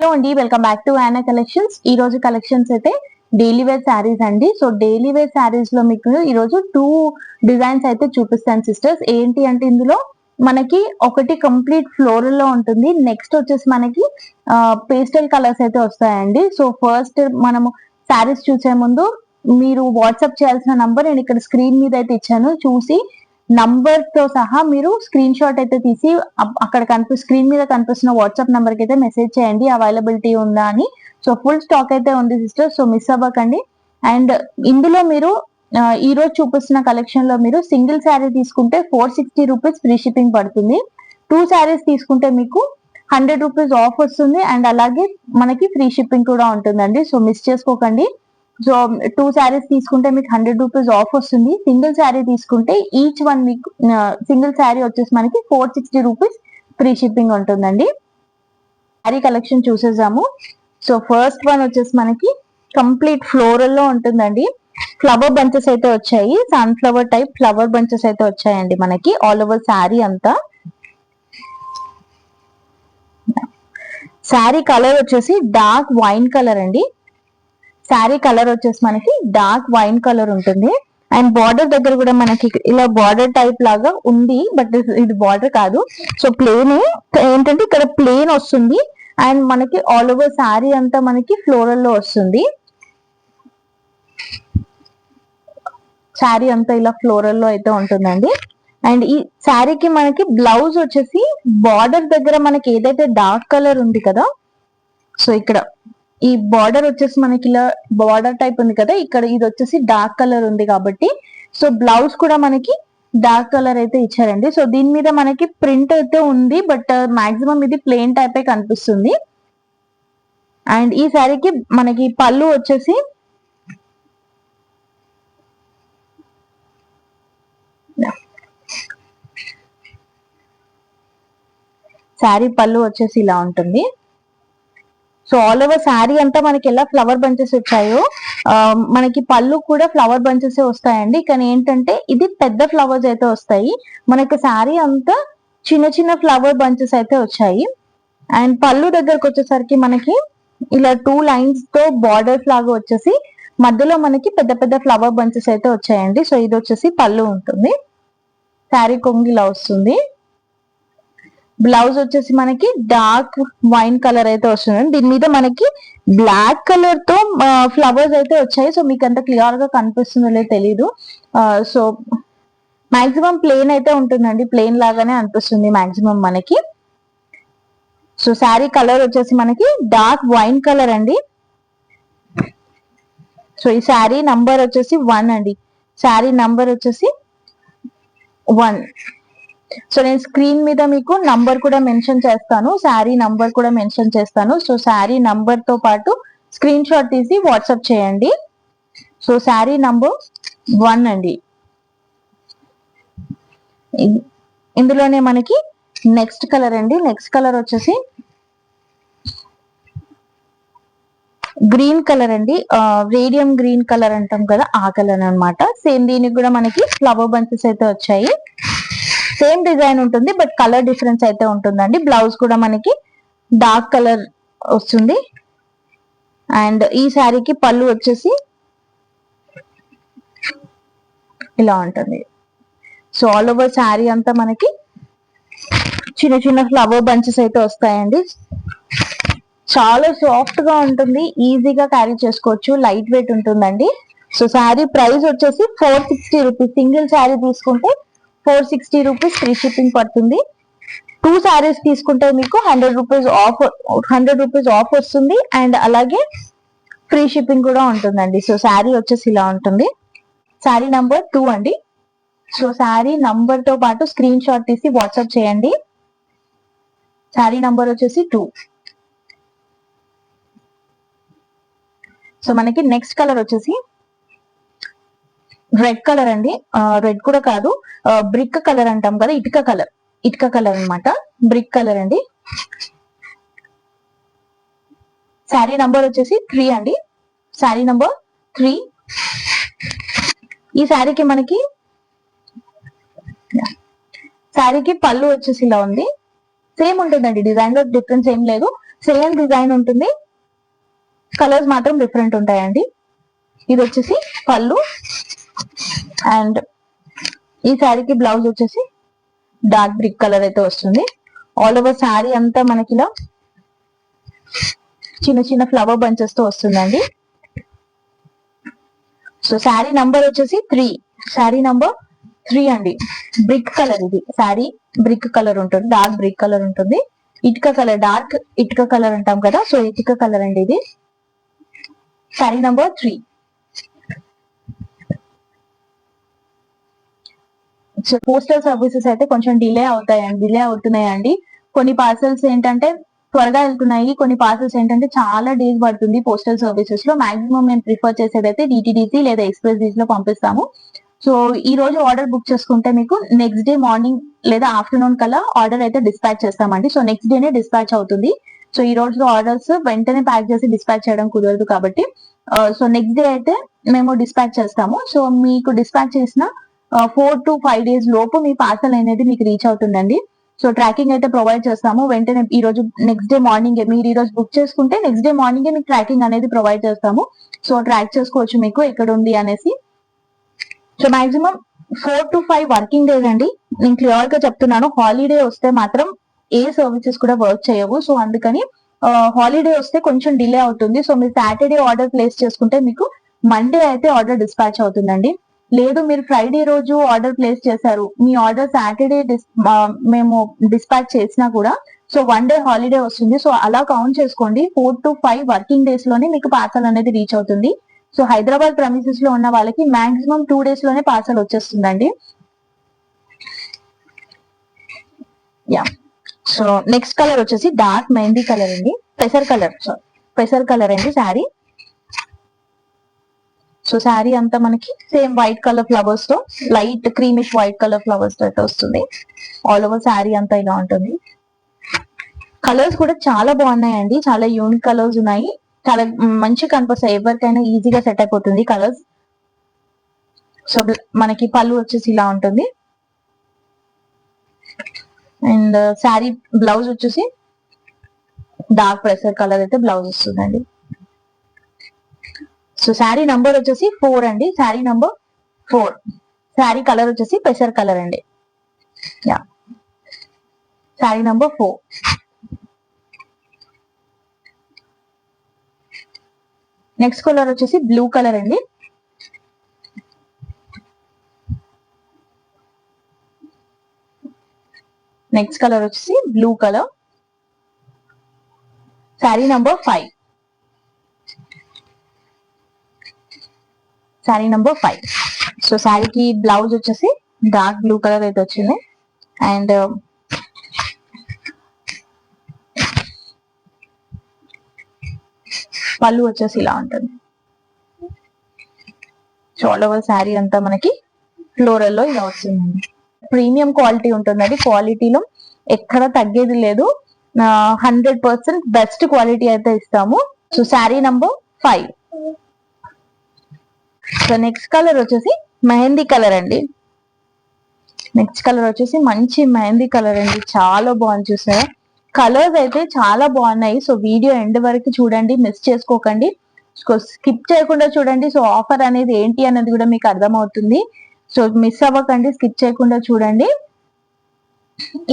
Hello అండి welcome back to Yana collections ఈ రోజు కలెక్షన్స్ అయితే డైలీ వేర్ శారీస్ అండి. సో డైలీ వేర్ శారీస్లో మీకు ఈ రోజు టూ డిజైన్స్ అయితే చూపిస్తాను సిస్టర్స్ ఏంటి అంటే ఇందులో మనకి ఒకటి కంప్లీట్ ఫ్లోరల్లో ఉంటుంది. నెక్స్ట్ వచ్చేసి మనకి పేస్టల్ కలర్స్ అయితే వస్తాయండి. సో ఫస్ట్ మనము శారీస్ చూసే ముందు మీరు వాట్సాప్ చేయాల్సిన నంబర్ నేను ఇక్కడ స్క్రీన్ మీద అయితే ఇచ్చాను. చూసి నంబర్తో సహా మీరు స్క్రీన్ షాట్ అయితే తీసి అక్కడ కనిపి స్క్రీన్ మీద కనిపిస్తున్న వాట్సాప్ నంబర్కి అయితే మెసేజ్ చేయండి. అవైలబిలిటీ ఉందా అని. సో ఫుల్ స్టాక్ అయితే ఉంది సిస్టర్ సో మిస్ అవ్వకండి. అండ్ ఇందులో మీరు ఈ రోజు చూపిస్తున్న కలెక్షన్లో మీరు సింగిల్ శారీ తీసుకుంటే four sixty rupees free shipping పడుతుంది. టూ శారీస్ తీసుకుంటే మీకు హండ్రెడ్ రూపీస్ ఆఫ్ వస్తుంది. అండ్ అలాగే మనకి ఫ్రీ షిప్పింగ్ కూడా ఉంటుందండి. సో మిస్ చేసుకోకండి. సో టూ శారీస్ తీసుకుంటే మీకు హండ్రెడ్ రూపీస్ ఆఫ్ వస్తుంది. సింగిల్ శారీ తీసుకుంటే ఈచ్ వన్ మీకు సింగిల్ శారీ వచ్చేసి మనకి four sixty rupees free shipping ఉంటుందండి. శారీ కలెక్షన్ చూసేసాము సో ఫస్ట్ వన్ వచ్చేసి మనకి కంప్లీట్ ఫ్లోరల్లో ఉంటుందండి. ఫ్లవర్ బంచెస్ అయితే వచ్చాయి. సన్ఫ్లవర్ టైప్ ఫ్లవర్ బంచెస్ అయితే వచ్చాయండి మనకి. ఆల్ ఓవర్ శారీ అంతా. శారీ కలర్ వచ్చేసి డార్క్ వైన్ కలర్ అండి. శారీ కలర్ వచ్చేసి మనకి డార్క్ వైన్ కలర్ ఉంటుంది. అండ్ బార్డర్ దగ్గర కూడా మనకి ఇలా బార్డర్ టైప్ లాగా ఉంది బట్ ఇది బార్డర్ కాదు. సో ప్లేన్ ఏంటంటే ఇక్కడ ప్లేన్ వస్తుంది. అండ్ మనకి ఆల్ ఓవర్ శారీ అంతా మనకి ఫ్లోరల్లో వస్తుంది. శారీ అంతా ఇలా ఫ్లోరల్లో అయితే ఉంటుందండి. అండ్ ఈ శారీకి మనకి బ్లౌజ్ వచ్చేసి బార్డర్ దగ్గర మనకి ఏదైతే డార్క్ కలర్ ఉంది కదా సో ఇక్కడ ఈ బార్డర్ వచ్చేసి మనకి ఇలా బార్డర్ టైప్ ఉంది కదా ఇక్కడ ఇది వచ్చేసి డార్క్ కలర్ ఉంది కాబట్టి సో బ్లౌజ్ కూడా మనకి డార్క్ కలర్ అయితే ఇచ్చారండి. సో దీని మీద మనకి ప్రింట్ అయితే ఉంది బట్ మాక్సిమం uh, ఇది ప్లెయిన్ టైప్ కనిపిస్తుంది. అండ్ ఈ శారీకి మనకి పళ్ళు వచ్చేసి శారీ పళ్ళు వచ్చేసి ఇలా ఉంటుంది. సో ఆల్ ఓవర్ శారీ అంతా మనకి ఎలా ఫ్లవర్ బంచెస్ వచ్చాయో మనకి పళ్ళు కూడా ఫ్లవర్ బంచెస్ వస్తాయండి. కానీ ఏంటంటే ఇది పెద్ద ఫ్లవర్స్ అయితే వస్తాయి. మనకి శారీ అంతా చిన్న చిన్న ఫ్లవర్ బంచెస్ అయితే వచ్చాయి. అండ్ పళ్ళు దగ్గరకు వచ్చేసరికి మనకి ఇలా టూ లైన్స్తో బార్డర్స్ లాగా వచ్చేసి మధ్యలో మనకి పెద్ద పెద్ద ఫ్లవర్ బంచెస్ అయితే వచ్చాయండి. సో ఇది వచ్చేసి పళ్ళు ఉంటుంది. శారీ కొంగిలా వస్తుంది. బ్లౌజ్ వచ్చేసి మనకి డార్క్ వైన్ కలర్ అయితే వస్తుంది దీని మీద మనకి బ్లాక్ కలర్తో ఫ్లవర్స్ అయితే వచ్చాయి. సో మీకు అంత క్లియర్గా కనిపిస్తుందో లేదో తెలీదు. సో మాక్సిమం ప్లేన్ అయితే ఉంటుందండి. ప్లేన్ లాగానే అనిపిస్తుంది మాక్సిమం మనకి. సో శారీ కలర్ వచ్చేసి మనకి డార్క్ వైన్ కలర్ అండి. సో ఈ శారీ నంబర్ వచ్చేసి వన్ అండి. శారీ నంబర్ వచ్చేసి వన్. సో నేను స్క్రీన్ మీద మీకు నంబర్ కూడా మెన్షన్ చేస్తాను శారీ నంబర్ కూడా మెన్షన్ చేస్తాను. సో శారీ నంబర్తో పాటు స్క్రీన్ షాట్ తీసి వాట్సాప్ చేయండి. సో శారీ నంబర్ వన్ అండి. ఇందులోనే మనకి నెక్స్ట్ కలర్ అండి. నెక్స్ట్ కలర్ వచ్చేసి గ్రీన్ కలర్ అండి. రేడియం గ్రీన్ కలర్ అంటాం కదా ఆ కలర్ అనమాట సేమ్ దీనికి కూడా మనకి ఫ్లవర్ బంచెస్ అయితే వచ్చాయి. సేమ్ డిజైన్ ఉంటుంది బట్ కలర్ డిఫరెన్స్ అయితే ఉంటుందండి. బ్లౌజ్ కూడా మనకి డార్క్ కలర్ వస్తుంది. అండ్ ఈ శారీకి పళ్ళు వచ్చేసి ఇలా ఉంటుంది. సో ఆల్ ఓవర్ శారీ అంతా మనకి చిన్న చిన్న ఫ్లవర్ బంచెస్ అయితే వస్తాయండి. చాలా సాఫ్ట్గా ఉంటుంది ఈజీగా క్యారీ చేసుకోవచ్చు లైట్ వెయిట్ ఉంటుందండి. సో శారీ ప్రైస్ వచ్చేసి four sixty rupees single sari తీసుకుంటే four sixty rupees free shipping పడుతుంది. టూ శారీస్ తీసుకుంటే మీకు hundred rupees off hundred rupees off వస్తుంది. అండ్ అలాగే ఫ్రీ షిప్పింగ్ కూడా ఉంటుందండి. సో శారీ వచ్చేసి ఇలా ఉంటుంది. శారీ నంబర్ టూ అండి. సో శారీ నంబర్తో పాటు స్క్రీన్ షాట్ తీసి వాట్సాప్ చేయండి. శారీ నంబర్ వచ్చేసి టూ సో మనకి నెక్స్ట్ కలర్ వచ్చేసి రెడ్ కలర్ అండి. రెడ్ కూడా కాదు. బ్రిక్ కలర్ అంటాం కదా ఇటుక కలర్. ఇటుక కలర్ అనమాట బ్రిక్ కలర్ అండి. శారీ నంబర్ వచ్చేసి త్రీ అండి. Sari number three. ఈ శారీకి మనకి శారీకి పళ్ళు వచ్చేసి ఇలా ఉంది. సేమ్ ఉంటుందండి. డిజైన్లో డిఫరెన్స్ ఏం లేదు. సేమ్ డిజైన్ ఉంటుంది. కలర్స్ మాత్రం డిఫరెంట్ ఉంటాయండి. ఇది వచ్చేసి పళ్ళు. అండ్ ఈ శారీకి బ్లౌజ్ వచ్చేసి డార్క్ బ్రిక్ కలర్ అయితే వస్తుంది. ఆల్ ఓవర్ శారీ అంతా మనకి ఇలా చిన్న చిన్న ఫ్లవర్ బంచెస్తో వస్తుందండి. సో శారీ నంబర్ వచ్చేసి త్రీ శారీ నంబర్ త్రీ అండి. బ్రిక్ కలర్ ఇది. శారీ బ్రిక్ కలర్ ఉంటుంది. డార్క్ బ్రిక్ కలర్ ఉంటుంది. ఇటుక కలర్ డార్క్ ఇటుక కలర్ అంటాం కదా. సో ఇటుక కలర్ అండి ఇది. Sari number three so postal services అయితే కొంచెం డిలే అవుతాయండి డిలే అవుతున్నాయండి. కొన్ని పార్సల్స్ ఏంటంటే త్వరగా వెళ్తున్నాయి కొన్ని పార్సల్స్ ఏంటంటే చాలా డేస్ పడుతుంది పోస్టల్ సర్వీసెస్లో. మాక్సిమం మేము ప్రిఫర్ చేసేది అయితే డిటిడిసి లేదా ఎక్స్ప్రెస్ డీస్లో పంపిస్తాము. సో ఈ రోజు ఆర్డర్ బుక్ చేసుకుంటే మీకు నెక్స్ట్ డే మార్నింగ్ లేదా ఆఫ్టర్నూన్ కల్లా ఆర్డర్ అయితే డిస్పాచ్ చేస్తామండి. సో నెక్స్ట్ డేనే డిస్పాచ్ అవుతుంది. సో ఈ రోజు ఆర్డర్స్ వెంటనే ప్యాక్ చేసి డిస్పాచ్ చేయడం కుదరదు కాబట్టి సో నెక్స్ట్ డే అయితే మేము డిస్పాచ్ చేస్తాము. సో మీకు డిస్పాచ్ చేసిన ఫోర్ టు ఫైవ్ డేస్ లోపు మీ పార్సల్ అనేది మీకు రీచ్ అవుతుందండి. సో ట్రాకింగ్ అయితే ప్రొవైడ్ చేస్తాము. వెంటనే ఈ రోజు నెక్స్ట్ డే మార్నింగ్ మీరు ఈ రోజు బుక్ చేసుకుంటే నెక్స్ట్ డే మార్నింగే మీకు ట్రాకింగ్ అనేది ప్రొవైడ్ చేస్తాము. సో ట్రాక్ చేసుకోవచ్చు మీకు ఎక్కడ ఉంది అనేసి. So maximum four to five working days అండి. నేను క్లియర్గా చెప్తున్నాను. హాలిడే వస్తే మాత్రం ఏ సర్వీసెస్ కూడా వర్క్ చేయవు. సో అందుకని హాలిడే వస్తే కొంచెం డిలే అవుతుంది. సో మీరు సాటర్డే ఆర్డర్ ప్లేస్ చేసుకుంటే మీకు మండే అయితే ఆర్డర్ డిస్పాచ్ అవుతుందండి. లేదు మీరు ఫ్రైడే రోజు ఆర్డర్ ప్లేస్ చేశారు. మీ ఆర్డర్ సాటర్డే మేము డిస్పాచ్ చేసినా కూడా సో వన్ డే హాలిడే వస్తుంది. సో అలా కౌంట్ చేసుకోండి. ఫోర్ టు ఫైవ్ వర్కింగ్ డేస్లోనే మీకు పార్సల్ అనేది రీచ్ అవుతుంది. సో హైదరాబాద్ ప్రమిసెస్లో ఉన్న వాళ్ళకి మాక్సిమం టూ డేస్లోనే పార్సల్ వచ్చేస్తుందండి. యా సో నెక్స్ట్ కలర్ వచ్చేసి డార్క్ మెహందీ కలర్ అండి. పెసర్ కలర్ పెసర్ కలర్ అండి శారీ సో శారీ అంతా మనకి సేమ్ వైట్ కలర్ ఫ్లవర్స్తో లైట్ క్రీమిష్ వైట్ కలర్ ఫ్లవర్స్తో అయితే వస్తుంది. ఆల్ ఓవర్ శారీ అంతా ఇలా ఉంటుంది. కలర్స్ కూడా చాలా బాగున్నాయండి. చాలా యూనిక్ కలర్స్ ఉన్నాయి. చాలా మంచి కనిపిస్తాయి ఎవరికైనా ఈజీగా సెట్ అయిపోతుంది కలర్స్ సో మనకి పళ్ళు వచ్చేసి ఇలా ఉంటుంది. అండ్ శారీ బ్లౌజ్ వచ్చేసి డార్క్ ప్రెసర్ కలర్ అయితే బ్లౌజ్ వస్తుందండి. సో శారీ నంబర్ వచ్చేసి ఫోర్ అండి. Sari number four sari colour వచ్చేసి పెసర్ కలర్ అండి. Yeah sari number four next colour వచ్చేసి బ్లూ కలర్ అండి. నెక్స్ట్ కలర్ వచ్చేసి blue colour sari number five sari number five so శారీకి బ్లౌజ్ వచ్చేసి డార్క్ బ్లూ కలర్ అయితే వచ్చింది. అండ్ uh, పళ్ళు వచ్చేసి ఇలా ఉంటుంది. సో ఆల్ ఓవర్ శారీ అంతా మనకి ఫ్లోరల్లో ఇలా వస్తుందండి. ప్రీమియం క్వాలిటీ ఉంటుందండి. క్వాలిటీలో ఎక్కడ తగ్గేది లేదు. హండ్రెడ్ పర్సెంట్ బెస్ట్ క్వాలిటీ అయితే ఇస్తాము. So sari number five so next colour వచ్చేసి మెహందీ కలర్ అండి. నెక్స్ట్ కలర్ వచ్చేసి మంచి మెహందీ కలర్ అండి. చాలా బాగుంది చూసారా? కలర్స్ అయితే చాలా బాగున్నాయి. సో వీడియో ఎండ్ వరకు చూడండి. మిస్ చేసుకోకండి. స్కిప్ చేయకుండా చూడండి. సో ఆఫర్ అనేది ఏంటి అనేది కూడా మీకు అర్థమవుతుంది. సో మిస్ అవ్వకండి. స్కిప్ చేయకుండా చూడండి.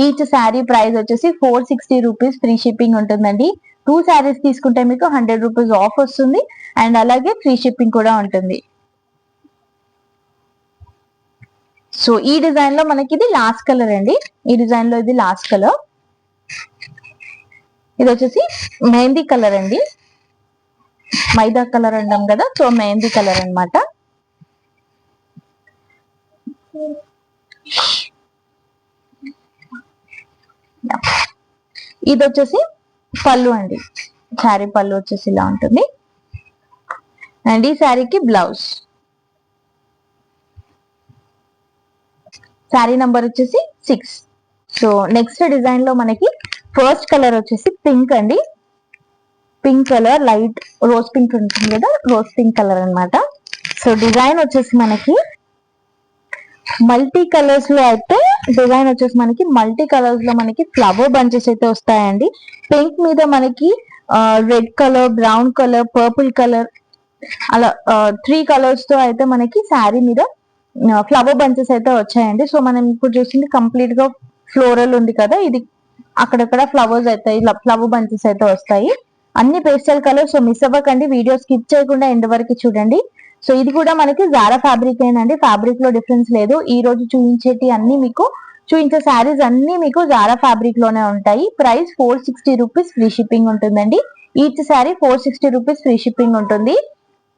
ఈచ్ శారీ ప్రైస్ వచ్చేసి four sixty rupees free shipping ఉంటుందండి. టూ శారీస్ తీసుకుంటే మీకు హండ్రెడ్ రూపీస్ ఆఫ్ వస్తుంది. అండ్ అలాగే ఫ్రీ షిప్పింగ్ కూడా ఉంటుంది. సో ఈ డిజైన్లో మనకి ఇది లాస్ట్ కలర్ అండి. ఈ డిజైన్లో ఇది లాస్ట్ కలర్ ఇది వచ్చేసి మెహందీ కలర్ అండి. మైదా కలర్ అంటాం కదా సో మెహందీ కలర్ అనమాట ఇది వచ్చేసి పళ్ళు అండి. శారీ పళ్ళు వచ్చేసి ఇలా ఉంటుంది. అండ్ ఈ శారీకి బ్లౌజ్ శారీ నంబర్ వచ్చేసి సిక్స్. సో నెక్స్ట్ డిజైన్లో మనకి ఫస్ట్ కలర్ వచ్చేసి పింక్ అండి. Pink colour light rose pink ఉంటుంది కదా రోజ్ పింక్ కలర్ అనమాట సో డిజైన్ వచ్చేసి మనకి మల్టీ కలర్స్లో అయితే డిజైన్ వచ్చేసి మనకి మల్టీ కలర్స్లో మనకి ఫ్లవర్ బంచెస్ అయితే వస్తాయండి. పింక్ మీద మనకి red colour brown colour purple colour అలా త్రీ కలర్స్తో అయితే మనకి శారీ మీద ఫ్లవర్ బంచెస్ అయితే వచ్చాయండి. సో మనం ఇప్పుడు చూసింది కంప్లీట్గా ఫ్లోరల్ ఉంది కదా ఇది అక్కడక్కడ ఫ్లవర్స్ అయితే ఇలా ఫ్లవర్ బంచెస్ అయితే వస్తాయి. అన్ని పేస్టల్ కలర్స్ సో మిస్ అవ్వకండి. వీడియో స్కిప్ చేయకుండా ఎండ్ వరకు చూడండి. సో ఇది కూడా మనకి జారా ఫ్యాబ్రిక్ ఏనండి. ఫ్యాబ్రిక్లో డిఫరెన్స్ లేదు. ఈ రోజు చూపించేటి అన్ని మీకు చూపించే శారీస్ అన్ని మీకు జారా ఫ్యాబ్రిక్లోనే ఉంటాయి. Price four sixty rupees free shipping ఉంటుందండి. Each sari four sixty rupees free shipping ఉంటుంది.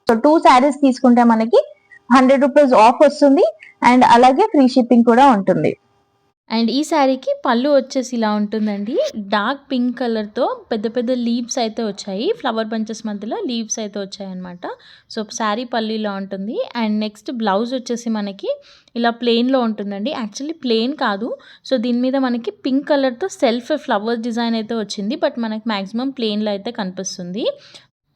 సో టూ శారీస్ తీసుకుంటే మనకి హండ్రెడ్ రూపీస్ ఆఫ్ వస్తుంది అండ్ అలాగే ఫ్రీ షిప్పింగ్ కూడా ఉంటుంది. అండ్ ఈ శారీకి పళ్ళు వచ్చేసి ఇలా ఉంటుందండి. డార్క్ పింక్ కలర్తో పెద్ద పెద్ద లీవ్స్ అయితే వచ్చాయి. ఫ్లవర్ బంచెస్ మధ్యలో లీవ్స్ అయితే వచ్చాయన్నమాట. సో శారీ పళ్ళు ఇలా ఉంటుంది. అండ్ నెక్స్ట్ బ్లౌజ్ వచ్చేసి మనకి ఇలా ప్లెయిన్లో ఉంటుందండి. యాక్చువల్లీ ప్లెయిన్ కాదు. సో దీని మీద మనకి పింక్ కలర్తో సెల్ఫ్ ఫ్లవర్ డిజైన్ అయితే వచ్చింది. బట్ మనకి మ్యాక్సిమం ప్లెయిన్లో అయితే కనిపిస్తుంది.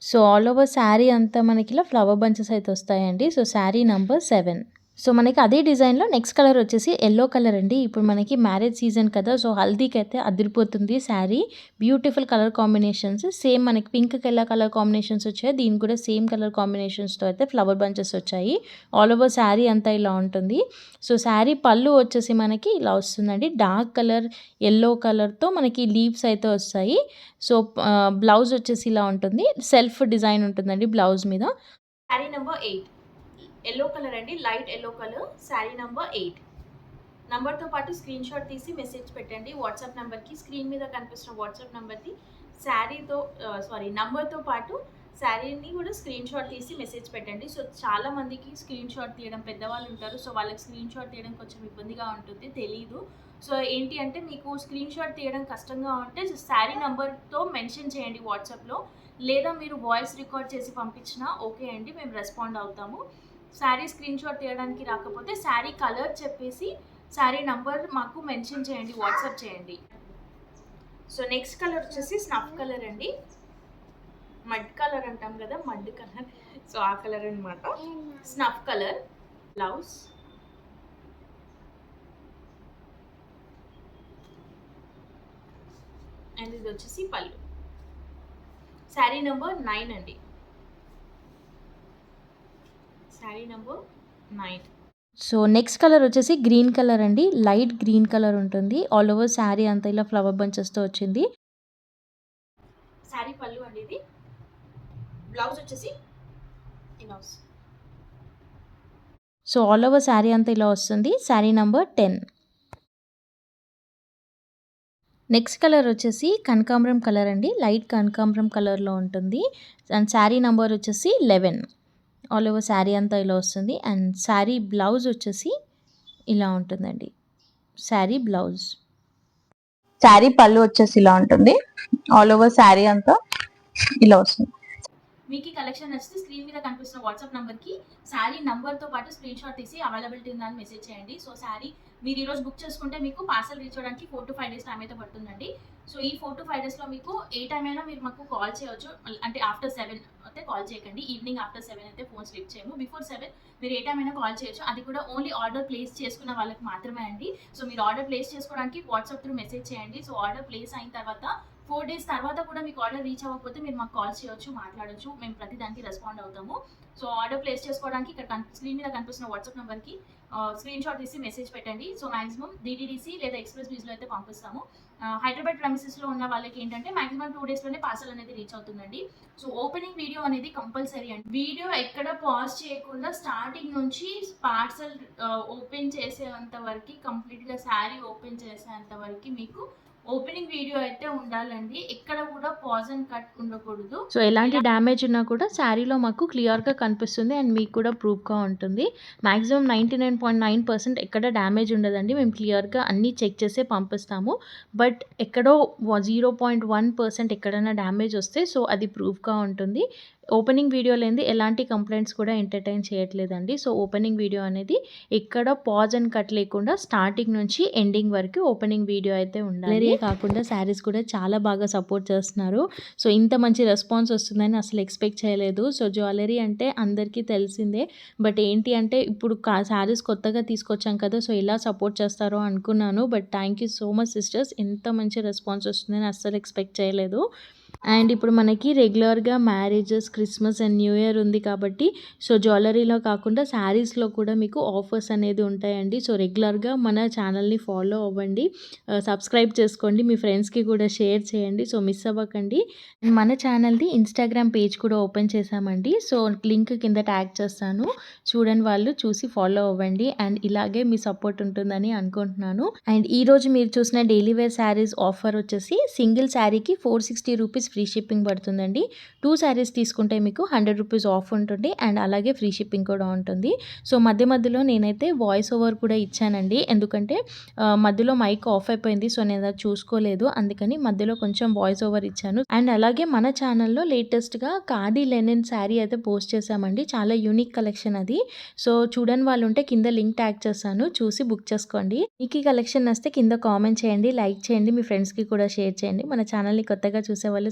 సో ఆల్ ఓవర్ శారీ అంతా మనకి ఇలా ఫ్లవర్ బంచెస్ అయితే వస్తాయండి. So sari number seven. So మనకి అదే డిజైన్లో నెక్స్ట్ కలర్ వచ్చేసి ఎల్లో కలర్ అండి. ఇప్పుడు మనకి మ్యారేజ్ సీజన్ కదా సో హల్దీకి అయితే అదిరిపోతుంది sari. Beautiful colour combinations same మనకి పింక్ ఎలా కలర్ కాంబినేషన్స్ వచ్చాయి. దీనికి కూడా సేమ్ కలర్ కాంబినేషన్స్తో అయితే ఫ్లవర్ బంచెస్ వచ్చాయి. ఆల్ ఓవర్ శారీ అంతా ఇలా ఉంటుంది. సో శారీ పళ్ళు వచ్చేసి మనకి ఇలా వస్తుందండి. డార్క్ కలర్ ఎల్లో కలర్తో మనకి లీవ్స్ అయితే వస్తాయి. సో బ్లౌజ్ వచ్చేసి ఇలా ఉంటుంది. సెల్ఫ్ డిజైన్ ఉంటుందండి బ్లౌజ్ మీద. Sari number eight. Yellow colour అండి light yellow colour sari number eight. నంబర్తో పాటు స్క్రీన్ షాట్ తీసి మెసేజ్ పెట్టండి. వాట్సాప్ నెంబర్కి స్క్రీన్ మీద కనిపిస్తున్న వాట్సాప్ నెంబర్కి శారీతో సారీ నంబర్తో పాటు శారీని కూడా స్క్రీన్ షాట్ తీసి మెసేజ్ పెట్టండి. సో చాలా మందికి స్క్రీన్ షాట్ తీయడం పెద్దవాళ్ళు ఉంటారు. సో వాళ్ళకి స్క్రీన్ షాట్ తీయడం కొంచెం ఇబ్బందిగా ఉంటుంది తెలీదు. సో ఏంటి అంటే మీకు స్క్రీన్ షాట్ తీయడం కష్టంగా ఉంటే శారీ నెంబర్తో మెన్షన్ చేయండి వాట్సాప్లో. లేదా మీరు వాయిస్ రికార్డ్ చేసి పంపించినా ఓకే అండి మేము రెస్పాండ్ అవుతాము. శారీ స్క్రీన్ షాట్ తీయడానికి రాకపోతే శారీ కలర్ చెప్పేసి శారీ నంబర్ మాకు మెన్షన్ చేయండి వాట్సాప్ చేయండి. సో నెక్స్ట్ కలర్ వచ్చేసి స్నఫ్ కలర్ అండి. మడ్ కలర్ అంటాం కదా మడ్ కలర్. సో ఆ కలర్ అనమాట స్నఫ్ కలర్ బ్లౌజ్. అండ్ ఇది వచ్చేసి పళ్ళు. శారీ నెంబర్ నైన్ అండి. Sari number nine so next colour వచ్చేసి గ్రీన్ కలర్ అండి. లైట్ గ్రీన్ కలర్ ఉంటుంది. ఆల్ ఓవర్ శారీ అంతా ఇలా ఫ్లవర్ బంచెస్తో వచ్చింది. శారీ పళ్ళు అండి ఇది. బ్లౌజ్ వచ్చేసి సో ఆల్ ఓవర్ శారీ అంతా ఇలా వస్తుంది. Sari number ten next colour వచ్చేసి కనకాంబరం కలర్ అండి. లైట్ కనకాంబరం కలర్లో ఉంటుంది. అండ్ శారీ నంబర్ వచ్చేసి లెవెన్ ఆల్ ఓవర్ శారీ అంతా ఇలా వస్తుంది. అండ్ శారీ బ్లౌజ్ వచ్చేసి ఇలా ఉంటుందండి. శారీ బ్లౌజ్. శారీ పళ్ళు వచ్చేసి ఇలా ఉంటుంది. ఆల్ ఓవర్ శారీ అంతా ఇలా వస్తుంది. మీకు ఈ కలెక్షన్ నచ్చితే స్క్రీన్ మీద కనిపిస్తున్న వాట్సాప్ నెంబర్కి శారీ నంబర్తో పాటు స్క్రీన్ షాట్ తీసి అవైలబిలిటీ ఉందని మెసేజ్ చేయండి. సో శారీ మీరు ఈరోజు బుక్ చేసుకుంటే మీకు పార్సల్ రీచ్ అవ్వడానికి four to five days time అయితే పడుతుందండి. సో ఈ ఫోర్ టు ఫైవ్ డేస్లో మీకు ఏ టైం అయినా మీరు మాకు కాల్ చేయొచ్చు. అంటే ఆఫ్టర్ సెవెన్ అయితే కాల్ చేయకండి. ఈవినింగ్ ఆఫ్టర్ సెవెన్ అయితే ఫోన్స్ లిఫ్ట్ చేయము. బిఫోర్ సెవెన్ మీరు ఏ టైం అయినా కాల్ చేయొచ్చు. అది కూడా ఓన్లీ ఆర్డర్ ప్లేస్ చేసుకున్న వాళ్ళకి మాత్రమే అండి. సో మీరు ఆర్డర్ ప్లేస్ చేసుకోవడానికి వాట్సాప్ త్రూ మెసేజ్ చేయండి. సో ఆర్డర్ ప్లేస్ అయిన తర్వాత ఫోర్ డేస్ తర్వాత కూడా మీకు ఆర్డర్ రీచ్ అవ్వకపోతే మీరు మాకు కాల్ చేయొచ్చు మాట్లాడొచ్చు. మేము ప్రతి దానికి రెస్పాండ్ అవుతాము. సో ఆర్డర్ ప్లేస్ చేసుకోవడానికి ఇక్కడ స్క్రీన్ మీద కనిపిస్తున్న వాట్సాప్ నెంబర్కి స్క్రీన్ షాట్ తీసి మెసేజ్ పెట్టండి. సో మాక్సిమం డిటీడీసీ లేదా ఎక్స్ప్రెస్ బీజ్లో అయితే పంపిస్తాము. హైదరాబాద్ ప్రమిసెస్లో ఉన్న వాళ్ళకి ఏంటంటే మాక్సిమం టూ డేస్లోనే పార్సల్ అనేది రీచ్ అవుతుందండి. సో ఓపెనింగ్ వీడియో అనేది కంపల్సరీ అండి. వీడియో ఎక్కడ పాజ్ చేయకుండా స్టార్టింగ్ నుంచి పార్సల్ ఓపెన్ చేసేంత వరకు కంప్లీట్గా శారీ ఓపెన్ చేసేంత వరకు మీకు ఓపెనింగ్ వీడియో అయితే ఉండాలండి. ఎక్కడ కూడా పాజ్ అండ్ కట్ ఉండకూడదు. సో ఎలాంటి డ్యామేజ్ ఉన్నా కూడా శారీలో మాకు క్లియర్గా కనిపిస్తుంది. అండ్ మీకు కూడా ప్రూఫ్గా ఉంటుంది. Maximum ninety nine point nine percent ఎక్కడ డ్యామేజ్ ఉండదండి. మేము క్లియర్గా అన్నీ చెక్ చేసే పంపిస్తాము. బట్ ఎక్కడో జీరో పాయింట్ వన్ పర్సెంట్ ఎక్కడైనా డ్యామేజ్ వస్తే సో అది ప్రూఫ్గా ఉంటుంది. ఓపెనింగ్ వీడియో లేనిది ఎలాంటి కంప్లైంట్స్ కూడా ఎంటర్టైన్ చేయట్లేదండి. సో ఓపెనింగ్ వీడియో అనేది ఎక్కడ పాజ్ అండ్ కట్ లేకుండా స్టార్టింగ్ నుంచి ఎండింగ్ వరకు ఓపెనింగ్ వీడియో అయితే ఉండాలి. కాకుండా శారీస్ కూడా చాలా బాగా సపోర్ట్ చేస్తున్నారు. సో ఇంత మంచి రెస్పాన్స్ వస్తుందని అసలు ఎక్స్పెక్ట్ చేయలేదు. సో జ్యువెలరీ అంటే అందరికీ తెలిసిందే. బట్ ఏంటి అంటే ఇప్పుడు కా శారీస్ కొత్తగా తీసుకొచ్చాం కదా సో ఎలా సపోర్ట్ చేస్తారో అనుకున్నాను. But thank you so much sisters. ఎంత మంచి రెస్పాన్స్ వస్తుందని అస్సలు ఎక్స్పెక్ట్ చేయలేదు. అండ్ ఇప్పుడు మనకి రెగ్యులర్గా marriages Christmas and new year ఉంది కాబట్టి సో జ్యువెలరీలో కాకుండా శారీస్లో కూడా మీకు ఆఫర్స్ అనేది ఉంటాయండి. సో రెగ్యులర్గా మన ఛానల్ని ఫాలో అవ్వండి. సబ్స్క్రైబ్ చేసుకోండి. మీ ఫ్రెండ్స్కి కూడా షేర్ చేయండి. సో మిస్ అవ్వకండి. మన ఛానల్ది ఇన్స్టాగ్రామ్ పేజ్ కూడా ఓపెన్ చేశామండి. సో లింక్ కింద ట్యాగ్ చేస్తాను. చూడని వాళ్ళు చూసి ఫాలో అవ్వండి. అండ్ ఇలాగే మీ సపోర్ట్ ఉంటుందని అనుకుంటున్నాను. అండ్ ఈరోజు మీరు చూసిన డైలీ వేర్ శారీస్ ఆఫర్ వచ్చేసి సింగిల్ శారీకి four sixty rupees free shipping పడుతుందండి. టూ శారీస్ తీసుకుంటే మీకు హండ్రెడ్ రూపీస్ ఆఫ్ ఉంటుంది అండ్ అలాగే ఫ్రీ షిప్పింగ్ కూడా ఉంటుంది. సో మధ్య మధ్యలో నేనైతే వాయిస్ ఓవర్ కూడా ఇచ్చానండి. ఎందుకంటే మధ్యలో మైక్ ఆఫ్ అయిపోయింది. సో నేను అది చూసుకోలేదు. అందుకని మధ్యలో కొంచెం వాయిస్ ఓవర్ ఇచ్చాను. అండ్ అలాగే మన ఛానల్లో లేటెస్ట్గా ఖాదీ లెనిన్ శారీ అయితే పోస్ట్ చేశామండి. చాలా యూనిక్ కలెక్షన్ అది. సో చూడని వాళ్ళు ఉంటే కింద లింక్ ట్యాగ్ చేస్తాను చూసి బుక్ చేసుకోండి. మీకు ఈ కలెక్షన్ నస్తే కింద కామెంట్ చేయండి. లైక్ చేయండి. మీ ఫ్రెండ్స్కి కూడా షేర్ చేయండి. మన ఛానల్ని కొత్తగా చూసే వాళ్ళు